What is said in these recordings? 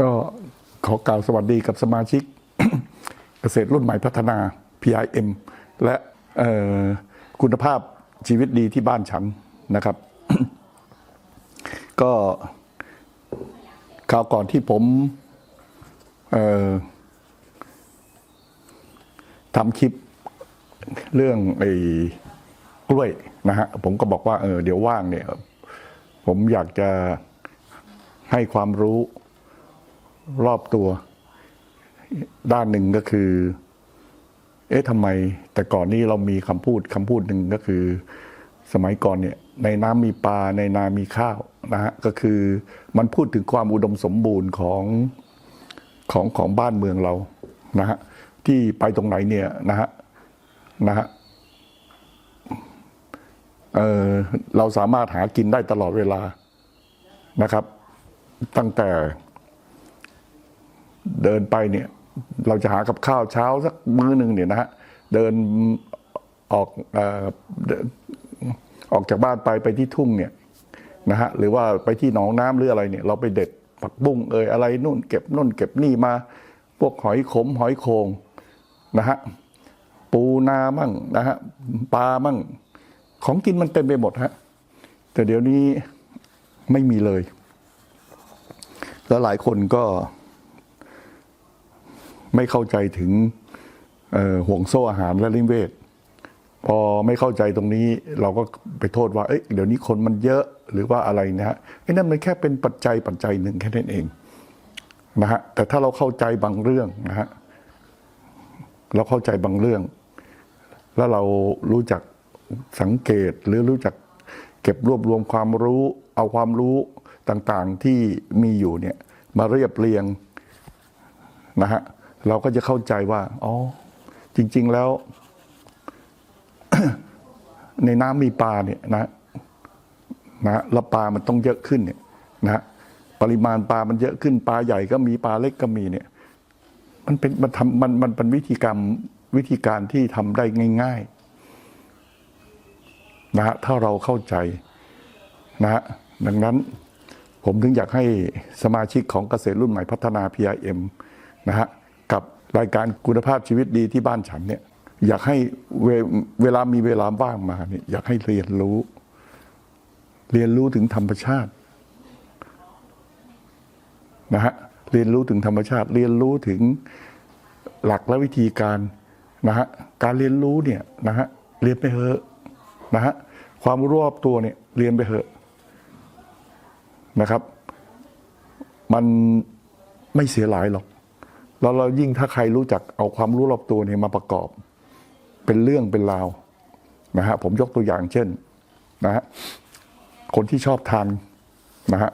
ก็ขอกล่าวสวัสดีกับสมาชิก เกษตรรุ่นใหม่พัฒนา PIM และคุณภาพชีวิตดีที่บ้านฉันนะครับ ก็คราวก่อนที่ผมทำคลิปเรื่องไอ้กล้วยนะฮะผมก็บอกว่าเออเดี๋ยวว่างเนี่ย ผมอยากจะให้ความรู้ รอบตัว ด้านหนึ่งก็คือ เอ๊ะทำไม แต่ก่อนนี้เรามีคำพูดคำพูดหนึ่งก็คือ สมัยก่อนเนี่ย ในน้ำมีปลาในนามีข้าวนะฮะก็คือมันพูดถึงความอุดมสมบูรณ์ของของของบ้านเมืองเรานะฮะที่ไปตรงไหนเนี่ยนะฮะนะฮะเออเราสามารถหากินได้ตลอดเวลานะครับ ตั้งแต่ เดินไปเนี่ย เราจะหากับข้าวเช้าสักมื้อหนึ่งเนี่ยนะฮะเดินออกอออกจากบ้านไปไปที่ทุ่งเนี่ยนะฮะหรือว่าไปที่หนองน้ำหรืออะไรเนี่ย เราไปเด็ดผักบุ้งเอ่ยอะไรนู่นเก็บนู่นเก็บนี่มา พวกหอยขมหอยโคงนะฮะปูนามั่งนะฮะปลามั่ง ของกินมันเต็มไปหมดฮะแต่เดี๋ยวนี้ไม่มีเลย แล้วหลายคนก็ ไม่เข้าใจถึงห่วงโซ่อาหารและลิมเวทพอไม่เข้าใจตรงนี้เราก็ไปโทษว่าเอ้ยเดี๋ยวนี้คนมันเยอะหรือว่าอะไรนะฮะไอ้นั่นมันแค่เป็นปัจจัยปัจจัยหนึ่งแค่นั้นเองนะฮะแต่ถ้าเราเข้าใจบางเรื่องนะฮะเราเข้าใจบางเรื่อง แล้วเรารู้จักสังเกตหรือรู้จักเก็บรวบรวมความรู้ เอาความรู้ต่างๆที่มีอยู่เนี่ยมาเรียบเรียงนะฮะ เราก็จะเข้าใจว่าอ๋อจริง ๆแล้ว ในน้ำมีปลาเนี่ยนะนะแล้วปลามันต้องเยอะขึ้นเนี่ยนะปริมาณปลามันเยอะขึ้นปลาใหญ่ก็มีปลาเล็กก็มีเนี่ย มันเป็นมันทำมันมันเป็นวิธีกรรมวิธีการที่ทำได้ง่าย ๆ นะฮะถ้าเราเข้าใจนะฮะดังนั้นผมถึงอยากให้สมาชิกของเกษตรรุ่นใหม่พัฒนา PIM นะฮะ รายการคุณภาพชีวิตดีที่บ้านฉันเนี่ย อยากให้เวเวลามีเวลาว่างมาเนี่ยอยากให้เรียนรู้ เรียนรู้ถึงธรรมชาตินะฮะเรียนรู้ถึงธรรมชาติ เรียนรู้ถึงหลักและวิธีการนะฮะการเรียนรู้เนี่ยนะฮะเรียนไปเถอะนะฮะความรอบตัวเนี่ยเรียนไปเถอะนะครับ มันไม่เสียหลายหรอก แล้วเรายิ่งถ้าใครรู้จักเอาความรู้รอบตัวเนี่ยมาประกอบ เป็นเรื่องเป็นราวนะฮะผมยกตัวอย่างเช่นนะฮะคนที่ชอบทานนะฮะ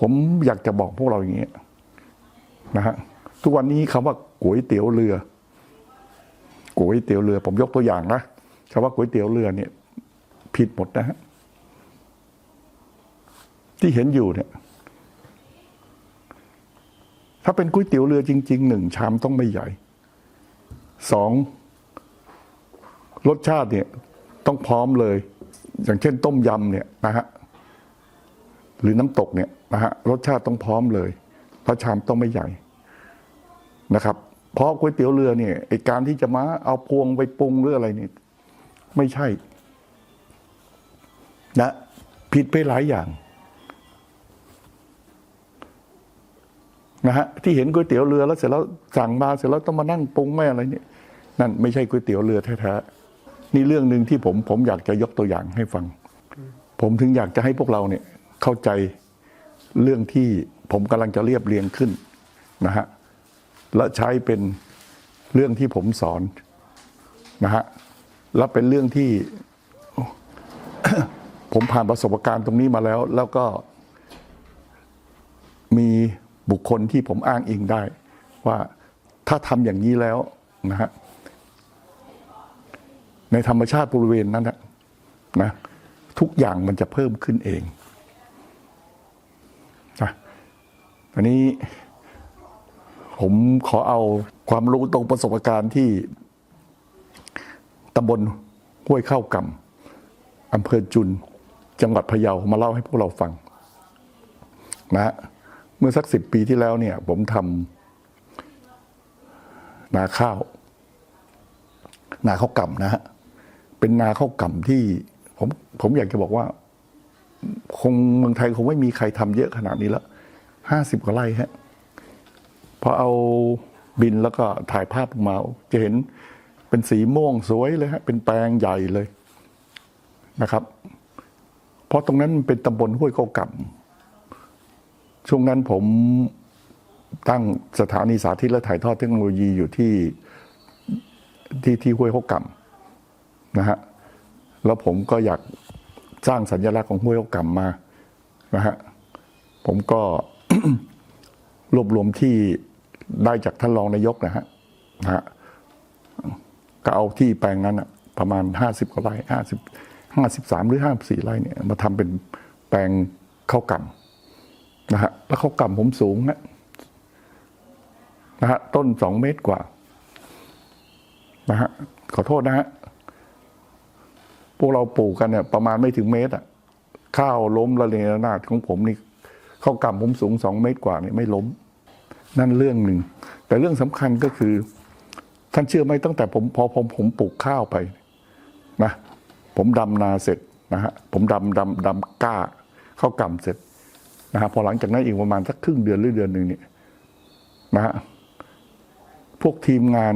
ผมอยากจะบอกพวกเราอย่างนี้นะฮะทุกวันนี้คำว่าก๋วยเตี๋ยวเรือก๋วยเตี๋ยวเรือ ผมยกตัวอย่างนะคำว่าก๋วยเตี๋ยวเรือเนี่ย ผิดหมดนะฮะที่เห็นอยู่เนี่ย ถ้าเป็นก๋วยเตี๋ยวเรือจริงๆหนึ่งชามต้องไม่ใหญ่สองรสชาติเนี่ยต้องพร้อมเลย อย่างเช่นต้มยำเนี่ยนะฮะหรือน้ำตกเนี่ยนะฮะรสชาติต้องพร้อมเลยเพราะชามต้องไม่ใหญ่นะครับ เพราะก๋วยเตี๋ยวเรือเนี่ยไอการที่จะมาเอาพวงไปปรุงหรืออะไรเนี่ยไม่ใช่นะผิดไปหลายอย่าง นะฮะที่เห็นก๋วยเตี๋ยวเรือแล้วเสร็จแล้วสั่งมาเสร็จแล้วต้องมานั่งปรุงไม่อะไรเนี่ยนั่นไม่ใช่ก๋วยเตี๋ยวเรือแท้ๆนี่เรื่องหนึ่งที่ผมผมอยากจะยกตัวอย่างให้ฟัง ผมถึงอยากจะให้พวกเราเนี่ยเข้าใจเรื่องที่ผมกำลังจะเรียบเรียงขึ้นนะฮะและใช้เป็นเรื่องที่ผมสอนนะฮะและเป็นเรื่องที่ผมผ่านประสบการณ์ตรงนี้มาแล้ว แล้วก็ มีบุ คคลที่ผมอ้างอิงได้ ว่าถ้าทำอย่างนี้แล้วนะฮะในธรรมชาติบริเวณนั้นนะนะทุกอย่างมันจะเพิ่มขึ้นเองนะอันนี้ผมขอเอาความรู้ตรงประสบการณ์ที่ตำบลห้วยเข้ากำอำเภอจุน จังหวัดพะเยามาเล่าให้พวกเราฟังนะฮะ มื่อสักสิบปีที่แล้วเนี่ย ผมทำนาข้าว นาข้าวกล่ำนะฮะเป็นนาข้าวกล่ำที่ ผมผมอยากจะบอกว่า คงเมืองไทยคงไม่มีใครทำเยอะขนาดนี้แล้วห้าสิบกว่าไร่ฮะพอเอาบินแล้วก็ถ่ายภาพออกมา จะเห็นเป็นสีม่วงสวยเลยฮะ เป็นแปลงใหญ่เลยนะครับ เพราะตรงนั้นมันเป็นตำบลห้วยเขากำ ช่วงนั้นผมตั้งสถานีสาธิตและถ่ายทอดเทคโนโลยีอยู่ที่ที่ที่ห้วยเขากำนะฮะแล้วผมก็อยากสร้างสัญลักษณ์ของห้วยเขากำมานะฮะผมก็รวบรวมที่ได้จากท่านรองนายกนะฮะนะฮะก็เอาที่แปลงนั้นอะประมาณห้าสิบกว่าไร่ห้าสิบห้าสิบสามหรือห้าสี่ไร่เนี่ยมาทำเป็นแปลงข้าวกำ นะฮะแล้วเขากำผมสูงนะนะฮะต้นสองเมตรกว่านะฮะขอโทษนะฮะพวกเราปลูกกันเนี่ยประมาณไม่ถึงเมตรอะข้าวล้มระเนรนาดของผมนี่เข้ากำผมสูงสองเมตรกว่าเนี่ยไม่ล้ม นั่นเรื่องหนึ่ง แต่เรื่องสำคัญก็คือ ท่านเชื่อไหมตั้งแต่ผมพอผมผมปลูกข้าวไปนะผมดำนาเสร็จนะฮะผมดำดำดำก้าเข้ากำเสร็จ นะฮะพอหลังจากนั้นอีกประมาณสักครึ่งเดือนหรือเดือนหนึ่งเนี่ยนะฮะพวกทีมงาน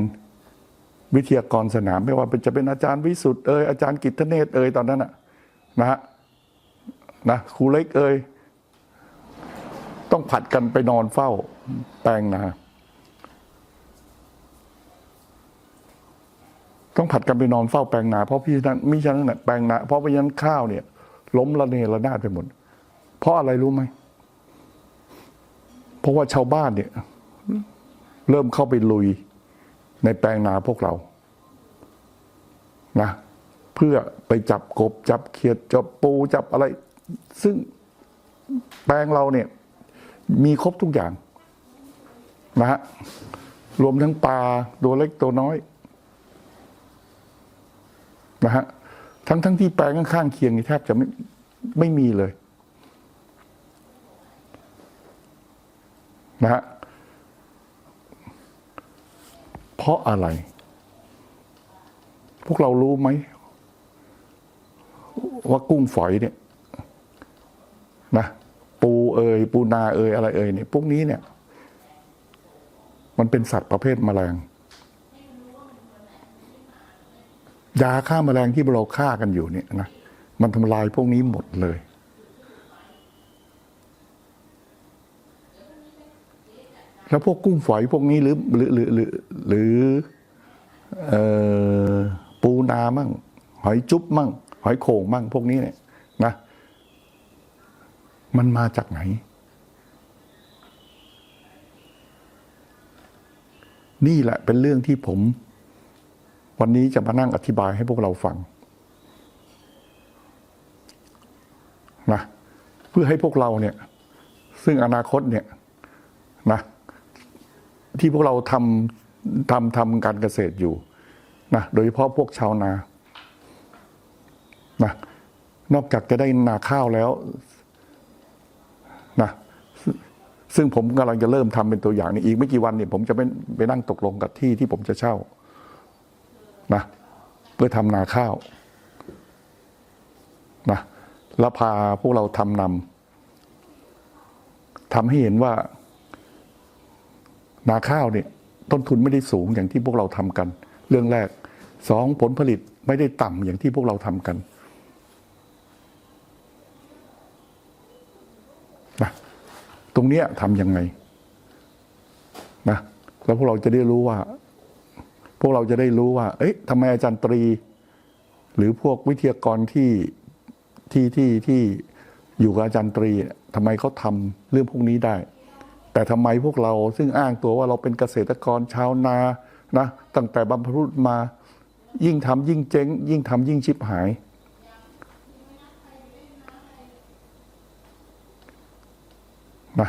วิทยากรสนามไม่ว่าจะเป็นอาจารย์วิสุทธ์เอยอาจารย์กิตเนตเอยตอนนั้นอะนะฮะนะครูเล็กเอยต้องผัดกันไปนอนเฝ้าแปลงนาต้องผัดกันไปนอนเฝ้าแปลงนา เพราะพี่นั้นมิฉะนั้นน่ะแปลงนาเพราะไม่ฉะนั้นข้าวเนี่ย ล้มระเนระนาดไปหมดเพราะอะไรรู้ไหม ราะว่าชาวบ้านเนี่ย เริ่มเข้าไปลุยในแปลงนาพวกเรานะเพื่อไปจับกบจับเขียดจับปูจับอะไร ซึ่งแปลงเราเนี่ย มีครบทุกอย่างนะฮะรวมทั้งปลาตัวเล็กตัวน้อยนะฮะทั้งทั้งที่แปลงข้างๆเคียงนี่แทบจะไม่ไม่มีเลย นะฮะเพราะอะไร พวกเรารู้ไหม ว่ากุ้งฝอยเนี่ยนะปูเอยปูนาเอยอะไรเอยเนี่ยพวกนี้เนี่ย มันเป็นสัตว์ประเภทแมลง ยาฆ่าแมลงที่เราฆ่ากันอยู่เนี่ยนะมันทำลายพวกนี้หมดเลย แล้วพวกกุ้งฝอยพวกนี้หรือหรือหรือหรือหรือปูนามั่ง หอยจุ๊บมั่ง หอยโข่งมั่ง พวกนี้เนี่ยนะ มันมาจากไหน นี่แหละเป็นเรื่องที่ผม วันนี้จะมานั่งอธิบายให้พวกเราฟังนะเพื่อให้พวกเราเนี่ย ซึ่งอนาคตเนี่ยนะ ที่พวกเราทำทำทำการเกษตรอยู่นะโดยเฉพาะพวกชาวนานะนอกจากจะได้นาข้าวแล้วนะซึ่งผมกำลังจะเริ่มทำเป็นตัวอย่างนี่อีกไม่กี่วันเนี่ยผมจะไปไปนั่งตกลงกับที่ที่ผมจะเช่านะเพื่อทำนาข้าวนะแล้วพาพวกเราทำนำทำให้เห็นว่า นาข้าวเนี่ยต้นทุนไม่ได้สูงอย่างที่พวกเราทำกัน เรื่องแรกสองผลผลิตไม่ได้ต่ำอย่างที่พวกเราทำกันนะตรงเนี้ยทำยังไงนะแล้วพวกเราจะได้รู้ว่า พวกเราจะได้รู้ว่า เอ๊ะทำไมอาจารย์ตรี หรือพวกวิทยากรที่ที่ที่ที่อยู่กับอาจารย์ตรีทำไมเขาทำเรื่องพวกนี้ได้ แต่ทำไมพวกเราซึ่งอ้างตัวว่าเราเป็นเกษตรกรชาวนานะตั้งแต่บรรพบุรุษมายิ่งทำยิ่งเจ๊ง ยิ่งทำยิ่งชิบหาย นะ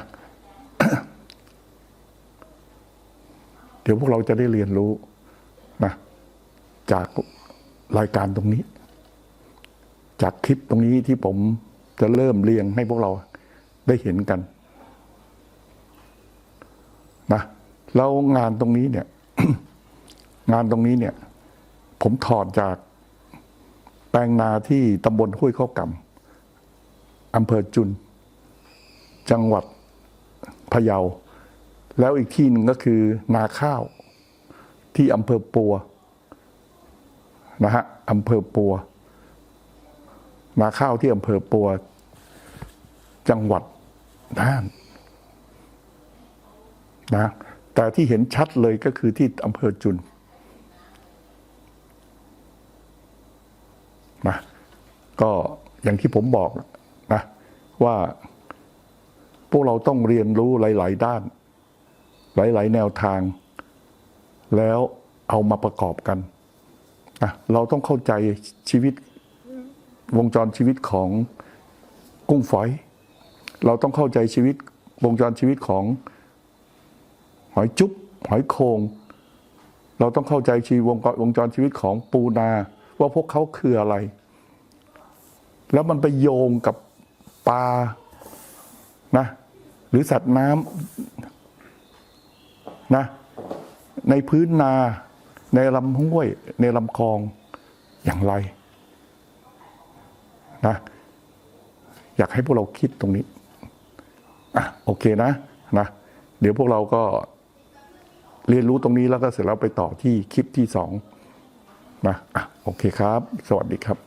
เดี๋ยวพวกเราจะได้เรียนรู้นะจากรายการตรงนี้ จากคลิปตรงนี้ที่ผมจะเริ่มเรียงให้พวกเราได้เห็นกัน นะแล้วงานตรงนี้เนี่ย งานตรงนี้เนี่ย ผมถอดจากแปลงนาที่ตำบลห้วยข้าวกำอำเภอจุน จังหวัดพะเยา แล้วอีกที่หนึ่งก็คือนาข้าว ที่อำเภอปัวนะฮะอำเภอปัว นาข้าวที่อำเภอปัว จังหวัดน่าน นะแต่ที่เห็นชัดเลยก็คือที่อำเภอจุนนะก็อย่างที่ผมบอกนะว่าพวกเราต้องเรียนรู้หลาย ๆ ด้าน หลาย ๆ แนวทาง แล้วเอามาประกอบกันนะเราต้องเข้าใจชีวิตวงจรชีวิตของกุ้งฝอย เราต้องเข้าใจชีวิตวงจรชีวิตของ หอยจุ๊บหอยโคง เราต้องเข้าใจชีวงวงจรชีวิตของปูนา ว่าพวกเขาคืออะไร แล้วมันไปโยงกับปลานะ หรือสัตว์น้ำนะ ในพื้นนา ในลำห้วย ในลำคลองอย่างไรนะอยากให้พวกเราคิดตรงนี้ อะ โอเคนะนะ เดี๋ยวพวกเราก็ เรียนรู้ตรงนี้แล้วก็เสร็จแล้วไปต่อที่คลิปที่สองนะอะโอเคครับ สวัสดีครับ